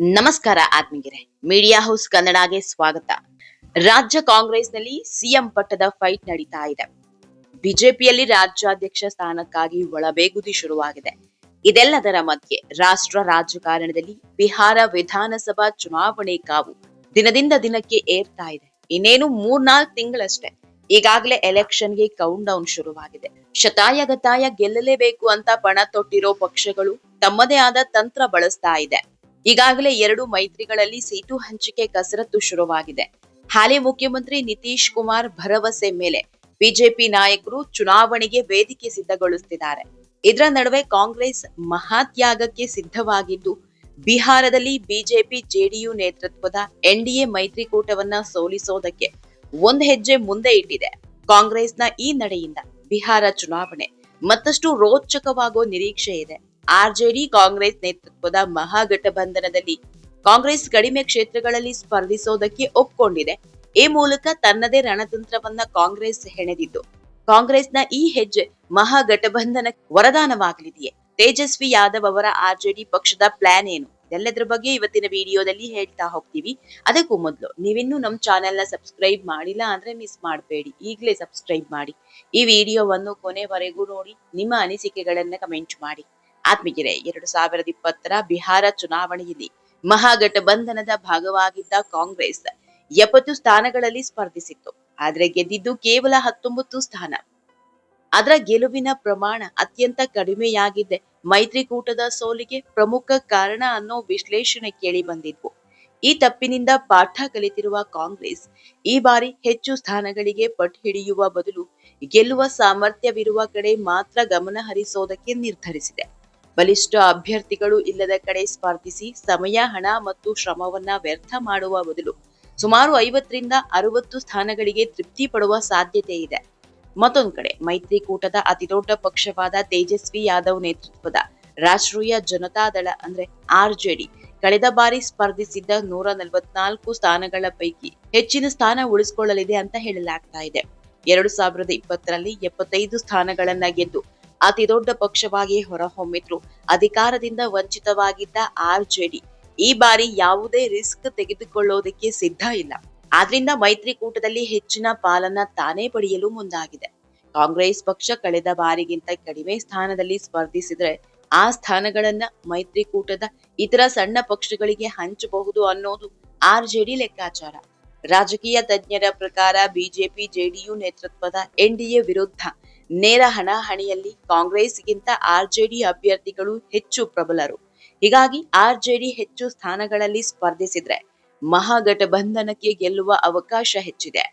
ನಮಸ್ಕಾರ ಆತ್ಮೀಯರೇ. Media house ಕನ್ನಡಗೆ ಸ್ವಾಗತ. ರಾಜ್ಯ ಕಾಂಗ್ರೆಸ್ನಲ್ಲಿ ಸಿಎಂ ಪಟ್ಟದ ಫೈಟ್ ನಡೀತಾ ಇದೆ. ಬಿಜೆಪಿಯಲ್ಲಿ ರಾಜ್ಯಾಧ್ಯಕ್ಷ ಸ್ಥಾನಕ್ಕಾಗಿ ಒಳಬೇಗುದಿ ಶುರುವಾಗಿದೆ. ಇದೆಲ್ಲದರ ಮಧ್ಯೆ ರಾಷ್ಟ್ರ ರಾಜಕಾರಣದಲ್ಲಿ ಬಿಹಾರ ವಿಧಾನಸಭಾ ಚುನಾವಣೆ ಕಾವು ದಿನದಿಂದ ದಿನಕ್ಕೆ ಏರ್ತಾ ಇದೆ. ಇನ್ನೇನು ಮೂರ್ನಾಲ್ಕು ತಿಂಗಳಷ್ಟೇ. ಈಗಾಗಲೇ ಎಲೆಕ್ಷನ್ಗೆ ಕೌಂಟ್ ಡೌನ್ ಶುರುವಾಗಿದೆ. ಶತಾಯ ಗತಾಯ ಗೆಲ್ಲಲೇಬೇಕು ಅಂತ ಪಣ ತೊಟ್ಟಿರೋ ಪಕ್ಷಗಳು ತಮ್ಮದೇ ಆದ ತಂತ್ರ ಬಳಸ್ತಾ ಇದೆ. ಈಗಾಗಲೇ ಎರಡು ಮೈತ್ರಿಗಳಲ್ಲಿ ಸೀಟು ಹಂಚಿಕೆ ಕಸರತ್ತು ಶುರುವಾಗಿದೆ. ಹಾಲಿ ಮುಖ್ಯಮಂತ್ರಿ ನಿತೀಶ್ ಕುಮಾರ್ ಭರವಸೆ ಮೇಲೆ ಬಿಜೆಪಿ ನಾಯಕರು ಚುನಾವಣೆಗೆ ವೇದಿಕೆ ಸಿದ್ಧಗೊಳಿಸುತ್ತಿದ್ದಾರೆ ಇದರ ನಡುವೆ ಕಾಂಗ್ರೆಸ್ ಮಹಾತ್ಯಾಗಕ್ಕೆ ಸಿದ್ಧವಾಗಿದ್ದು, ಬಿಹಾರದಲ್ಲಿ ಬಿಜೆಪಿ ಜೆಡಿಯು ನೇತೃತ್ವದ ಎನ್ಡಿಎ ಮೈತ್ರಿಕೂಟವನ್ನ ಸೋಲಿಸೋದಕ್ಕೆ ಒಂದು ಹೆಜ್ಜೆ ಮುಂದೆ ಇಟ್ಟಿದೆ. ಕಾಂಗ್ರೆಸ್ನ ಈ ನಡೆಯಿಂದ ಬಿಹಾರ ಚುನಾವಣೆ ಮತ್ತಷ್ಟು ರೋಚಕವಾಗೋ ನಿರೀಕ್ಷೆ ಇದೆ. ಆರ್ಜೆಡಿ ಕಾಂಗ್ರೆಸ್ ನೇತೃತ್ವದ ಮಹಾಗಠಬಂಧನದಲ್ಲಿ ಕಾಂಗ್ರೆಸ್ ಕಡಿಮೆ ಕ್ಷೇತ್ರಗಳಲ್ಲಿ ಸ್ಪರ್ಧಿಸೋದಕ್ಕೆ ಒಪ್ಕೊಂಡಿದೆ. ಈ ಮೂಲಕ ತನ್ನದೇ ರಣತಂತ್ರವನ್ನ ಕಾಂಗ್ರೆಸ್ ಹೆಣೆದಿದ್ದು, ಕಾಂಗ್ರೆಸ್ನ ಈ ಹೆಜ್ಜೆ ಮಹಾಗಠಬಂಧನ ವರದಾನವಾಗಲಿದೆಯೇ? ತೇಜಸ್ವಿ ಯಾದವ್ ಅವರ ಆರ್ಜೆಡಿ ಪಕ್ಷದ ಪ್ಲಾನ್ ಏನು? ಇದೆಲ್ಲದರ ಬಗ್ಗೆ ಇವತ್ತಿನ ವಿಡಿಯೋದಲ್ಲಿ ಹೇಳ್ತಾ ಹೋಗ್ತೀವಿ. ಅದಕ್ಕೂ ಮೊದಲು ನೀವಿನ್ನೂ ನಮ್ಮ ಚಾನೆಲ್ನ ಸಬ್ಸ್ಕ್ರೈಬ್ ಮಾಡಿಲ್ಲ ಅಂದ್ರೆ ಮಿಸ್ ಮಾಡಬೇಡಿ. ಈಗಲೇ ಸಬ್ಸ್ಕ್ರೈಬ್ ಮಾಡಿ. ಈ ವಿಡಿಯೋವನ್ನು ಕೊನೆವರೆಗೂ ನೋಡಿ, ನಿಮ್ಮ ಅನಿಸಿಕೆಗಳನ್ನ ಕಮೆಂಟ್ ಮಾಡಿ. ಆತ್ಮೀಗೆರೆ ಎರಡು ಸಾವಿರದ ಇಪ್ಪತ್ತರ ಬಿಹಾರ ಚುನಾವಣೆಯಲ್ಲಿ ಮಹಾಗಠಬಂಧನದ ಭಾಗವಾಗಿದ್ದ ಕಾಂಗ್ರೆಸ್ ಎಪ್ಪತ್ತು ಸ್ಥಾನಗಳಲ್ಲಿ ಸ್ಪರ್ಧಿಸಿತ್ತು, ಆದರೆ ಗೆದ್ದಿದ್ದು ಕೇವಲ ಹತ್ತೊಂಬತ್ತು ಸ್ಥಾನ. ಅದರ ಗೆಲುವಿನ ಪ್ರಮಾಣ ಅತ್ಯಂತ ಕಡಿಮೆಯಾಗಿದ್ದೆ ಮೈತ್ರಿಕೂಟದ ಸೋಲಿಗೆ ಪ್ರಮುಖ ಕಾರಣ ಅನ್ನೋ ವಿಶ್ಲೇಷಣೆ ಕೇಳಿ ಬಂದಿದ್ವು. ಈ ತಪ್ಪಿನಿಂದ ಪಾಠ ಕಲಿತಿರುವ ಕಾಂಗ್ರೆಸ್ ಈ ಬಾರಿ ಹೆಚ್ಚು ಸ್ಥಾನಗಳಿಗೆ ಪಟ್ ಹಿಡಿಯುವ ಬದಲು ಗೆಲ್ಲುವ ಸಾಮರ್ಥ್ಯವಿರುವ ಕಡೆ ಮಾತ್ರ ಗಮನ ಹರಿಸೋದಕ್ಕೆ ನಿರ್ಧರಿಸಿದೆ. ಬಲಿಷ್ಠ ಅಭ್ಯರ್ಥಿಗಳು ಇಲ್ಲದ ಕಡೆ ಸ್ಪರ್ಧಿಸಿ ಸಮಯ, ಹಣ ಮತ್ತು ಶ್ರಮವನ್ನ ವ್ಯರ್ಥ ಮಾಡುವ ಬದಲು ಸುಮಾರು ಐವತ್ತರಿಂದ ಅರವತ್ತು ಸ್ಥಾನಗಳಿಗೆ ತೃಪ್ತಿ ಪಡುವ ಸಾಧ್ಯತೆ ಇದೆ. ಮತ್ತೊಂದು ಕಡೆ, ಮೈತ್ರಿಕೂಟದ ಅತಿದೊಡ್ಡ ಪಕ್ಷವಾದ ತೇಜಸ್ವಿ ಯಾದವ್ ನೇತೃತ್ವದ ರಾಷ್ಟ್ರೀಯ ಜನತಾದಳ ಅಂದ್ರೆ ಆರ್ಜೆಡಿ ಕಳೆದ ಬಾರಿ ಸ್ಪರ್ಧಿಸಿದ್ದ ನೂರ ನಲವತ್ನಾಲ್ಕು ಸ್ಥಾನಗಳ ಪೈಕಿ ಹೆಚ್ಚಿನ ಸ್ಥಾನ ಉಳಿಸಿಕೊಳ್ಳಲಿದೆ ಅಂತ ಹೇಳಲಾಗ್ತಾ ಇದೆ. ಎರಡು ಸಾವಿರದ ಇಪ್ಪತ್ತರಲ್ಲಿ ಎಪ್ಪತ್ತೈದು ಸ್ಥಾನಗಳನ್ನ ಗೆದ್ದು ಅತಿ ದೊಡ್ಡ ಪಕ್ಷವಾಗಿ ಹೊರಹೊಮ್ಮಿದ್ರು. ಅಧಿಕಾರದಿಂದ ವಂಚಿತವಾಗಿದ್ದ ಆರ್ಜೆಡಿ ಈ ಬಾರಿ ಯಾವುದೇ ರಿಸ್ಕ್ ತೆಗೆದುಕೊಳ್ಳೋದಕ್ಕೆ ಸಿದ್ಧ ಇಲ್ಲ. ಆದ್ರಿಂದ ಮೈತ್ರಿಕೂಟದಲ್ಲಿ ಹೆಚ್ಚಿನ ಪಾಲನ್ನ ತಾನೇ ಪಡೆಯಲು ಮುಂದಾಗಿದೆ. ಕಾಂಗ್ರೆಸ್ ಪಕ್ಷ ಕಳೆದ ಬಾರಿಗಿಂತ ಕಡಿಮೆ ಸ್ಥಾನದಲ್ಲಿ ಸ್ಪರ್ಧಿಸಿದ್ರೆ ಆ ಸ್ಥಾನಗಳನ್ನ ಮೈತ್ರಿಕೂಟದ ಇತರ ಸಣ್ಣ ಪಕ್ಷಗಳಿಗೆ ಹಂಚಬಹುದು ಅನ್ನೋದು ಆರ್ಜೆಡಿ ಲೆಕ್ಕಾಚಾರ. ರಾಜಕೀಯ ತಜ್ಞರ ಪ್ರಕಾರ ಬಿಜೆಪಿ ಜೆಡಿಯು ನೇತೃತ್ವದ ಎನ್ಡಿಎ ವಿರುದ್ಧ ನೇರ ಹಣಾಹಣಿಯಲ್ಲಿ ಕಾಂಗ್ರೆಸ್ಗಿಂತ ಆರ್ಜೆಡಿ ಅಭ್ಯರ್ಥಿಗಳು ಹೆಚ್ಚು ಪ್ರಬಲರು. ಹೀಗಾಗಿ ಆರ್ಜೆಡಿ ಹೆಚ್ಚು ಸ್ಥಾನಗಳಲ್ಲಿ ಸ್ಪರ್ಧಿಸಿದ್ರೆ ಮಹಾಗಠಬಂಧನಕ್ಕೆ ಗೆಲ್ಲುವ ಅವಕಾಶ ಹೆಚ್ಚಿದೆ.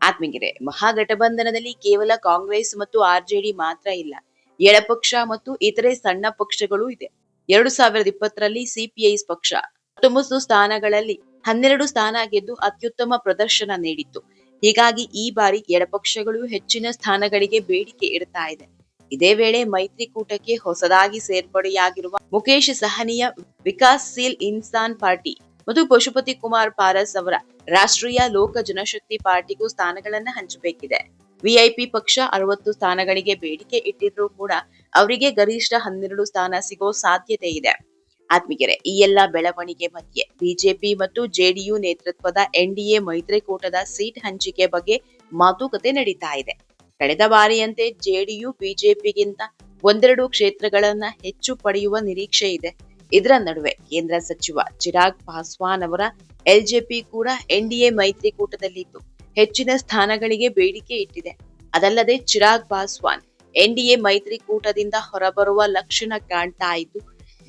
ಆತ್ಮಗಿರೆ ಮಹಾಗಠಬಂಧನದಲ್ಲಿ ಕೇವಲ ಕಾಂಗ್ರೆಸ್ ಮತ್ತು ಆರ್ಜೆಡಿ ಮಾತ್ರ ಇಲ್ಲ, ಎಡಪಕ್ಷ ಮತ್ತು ಇತರೆ ಸಣ್ಣ ಪಕ್ಷಗಳು ಇದೆ. ಎರಡು ಸಾವಿರದ ಇಪ್ಪತ್ತರಲ್ಲಿ ಸಿಪಿಐ ಪಕ್ಷ ಹತ್ತೊಂಬತ್ತು ಸ್ಥಾನಗಳಲ್ಲಿ ಹನ್ನೆರಡು ಸ್ಥಾನ ಗೆದ್ದು ಅತ್ಯುತ್ತಮ ಪ್ರದರ್ಶನ ನೀಡಿತ್ತು. ಹೀಗಾಗಿ ಈ ಬಾರಿ ಎಡಪಕ್ಷಗಳು ಹೆಚ್ಚಿನ ಸ್ಥಾನಗಳಿಗೆ ಬೇಡಿಕೆ ಇಡ್ತಾ ಇದೆ. ಇದೇ ವೇಳೆ ಮೈತ್ರಿಕೂಟಕ್ಕೆ ಹೊಸದಾಗಿ ಸೇರ್ಪಡೆಯಾಗಿರುವ ಮುಖೇಶ್ ಸಹನಿಯ ವಿಕಾಸ್ಶೀಲ್ ಇನ್ಸಾನ್ ಪಾರ್ಟಿ ಮತ್ತು ಪಶುಪತಿ ಕುಮಾರ್ ಪಾರಸ್ ಅವರ ರಾಷ್ಟ್ರೀಯ ಲೋಕ ಜನಶಕ್ತಿ ಪಾರ್ಟಿಗೂ ಸ್ಥಾನಗಳನ್ನ ಹಂಚಬೇಕಿದೆ. ವಿಐಪಿ ಪಕ್ಷ ಅರವತ್ತು ಸ್ಥಾನಗಳಿಗೆ ಬೇಡಿಕೆ ಇಟ್ಟಿದ್ರೂ ಕೂಡ ಅವರಿಗೆ ಗರಿಷ್ಠ ಹನ್ನೆರಡು ಸ್ಥಾನ ಸಿಗೋ ಸಾಧ್ಯತೆ ಇದೆ. ಆತ್ಮೀಗೆರೆ ಈ ಎಲ್ಲ ಬೆಳವಣಿಗೆ ಮಧ್ಯೆ ಬಿಜೆಪಿ ಮತ್ತು ಜೆಡಿಯು ನೇತೃತ್ವದ ಎನ್ಡಿಎ ಮೈತ್ರಿಕೂಟದ ಸೀಟ್ ಹಂಚಿಕೆ ಬಗ್ಗೆ ಮಾತುಕತೆ ನಡೀತಾ ಇದೆ. ಕಳೆದ ಬಾರಿಯಂತೆ ಜೆಡಿಯು ಬಿಜೆಪಿಗಿಂತ ಒಂದೆರಡು ಕ್ಷೇತ್ರಗಳನ್ನ ಹೆಚ್ಚು ಪಡೆಯುವ ನಿರೀಕ್ಷೆ ಇದೆ. ಇದರ ನಡುವೆ ಕೇಂದ್ರ ಸಚಿವ ಚಿರಾಗ್ ಪಾಸ್ವಾನ್ ಅವರ ಎಲ್ಜೆಪಿ ಕೂಡ ಎನ್ಡಿಎ ಮೈತ್ರಿಕೂಟದಲ್ಲಿದ್ದು ಹೆಚ್ಚಿನ ಸ್ಥಾನಗಳಿಗೆ ಬೇಡಿಕೆ ಇಟ್ಟಿದೆ. ಅದಲ್ಲದೆ ಚಿರಾಗ್ ಪಾಸ್ವಾನ್ ಎನ್ಡಿಎ ಮೈತ್ರಿಕೂಟದಿಂದ ಹೊರಬರುವ ಲಕ್ಷಣ ಕಾಣ್ತಾ ಇದ್ದು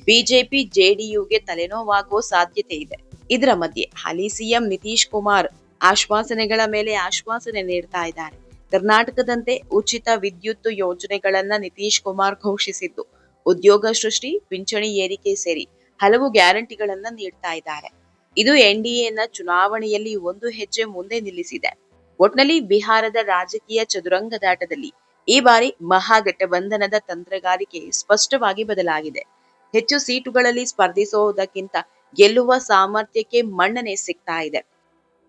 ಬಿಜೆಪಿ ಜೆಡಿಯುಗೆ ತಲೆನೋವಾಗುವ ಸಾಧ್ಯತೆ ಇದೆ. ಇದರ ಮಧ್ಯೆ ಹಾಲಿ ಸಿಎಂ ನಿತೀಶ್ ಕುಮಾರ್ ಆಶ್ವಾಸನೆಗಳ ಮೇಲೆ ಆಶ್ವಾಸನೆ ನೀಡ್ತಾ ಇದ್ದಾರೆ. ಕರ್ನಾಟಕದಂತೆ ಉಚಿತ ವಿದ್ಯುತ್ ಯೋಜನೆಗಳನ್ನ ನಿತೀಶ್ ಕುಮಾರ್ ಘೋಷಿಸಿದ್ದು, ಉದ್ಯೋಗ ಸೃಷ್ಟಿ, ಪಿಂಚಣಿ ಏರಿಕೆ ಸೇರಿ ಹಲವು ಗ್ಯಾರಂಟಿಗಳನ್ನ ನೀಡ್ತಾ ಇದ್ದಾರೆ. ಇದು ಎನ್ಡಿಎನ ಚುನಾವಣೆಯಲ್ಲಿ ಒಂದು ಹೆಜ್ಜೆ ಮುಂದೆ ನಿಲ್ಲಿಸಿದೆ. ಒಟ್ನಲ್ಲಿ ಬಿಹಾರದ ರಾಜಕೀಯ ಚದುರಂಗದಾಟದಲ್ಲಿ ಈ ಬಾರಿ ಮಹಾಗಠಬಂಧನದ ತಂತ್ರಗಾರಿಕೆ ಸ್ಪಷ್ಟವಾಗಿ ಬದಲಾಗಿದೆ. ಹೆಚ್ಚು ಸೀಟುಗಳಲ್ಲಿ ಸ್ಪರ್ಧಿಸುವುದಕ್ಕಿಂತ ಗೆಲ್ಲುವ ಸಾಮರ್ಥ್ಯಕ್ಕೆ ಮನ್ನಣೆ ಸಿಗ್ತಾ ಇದೆ.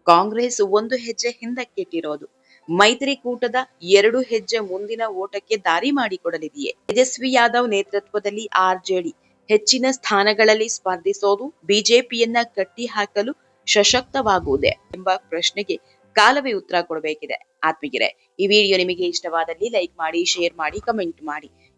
ಕಾಂಗ್ರೆಸ್ ಒಂದು ಹೆಜ್ಜೆ ಹಿಂದಕ್ಕಿಟ್ಟಿರೋದು. ಮೈತ್ರಿಕೂಟದ ಎರಡು ಹೆಜ್ಜೆ ಮುಂದಿನ ಓಟಕ್ಕೆ ದಾರಿ ಮಾಡಿಕೊಡಲಿದೆಯೇ? ತೇಜಸ್ವಿ ಯಾದವ್ ನೇತೃತ್ವದಲ್ಲಿ ಆರ್ಜೆಡಿ ಹೆಚ್ಚಿನ ಸ್ಥಾನಗಳಲ್ಲಿ ಸ್ಪರ್ಧಿಸೋದು ಬಿಜೆಪಿಯನ್ನ ಕಟ್ಟಿಹಾಕಲು ಸಶಕ್ತವಾಗುವುದೇ ಎಂಬ ಪ್ರಶ್ನೆಗೆ ಕಾಲವೇ ಉತ್ತರ ಕೊಡಬೇಕಿದೆ. ಆತ್ಮೀಯರೇ, ಈ ವಿಡಿಯೋ ನಿಮಗೆ ಇಷ್ಟವಾದಲ್ಲಿ ಲೈಕ್ ಮಾಡಿ, ಶೇರ್ ಮಾಡಿ, ಕಮೆಂಟ್ ಮಾಡಿ.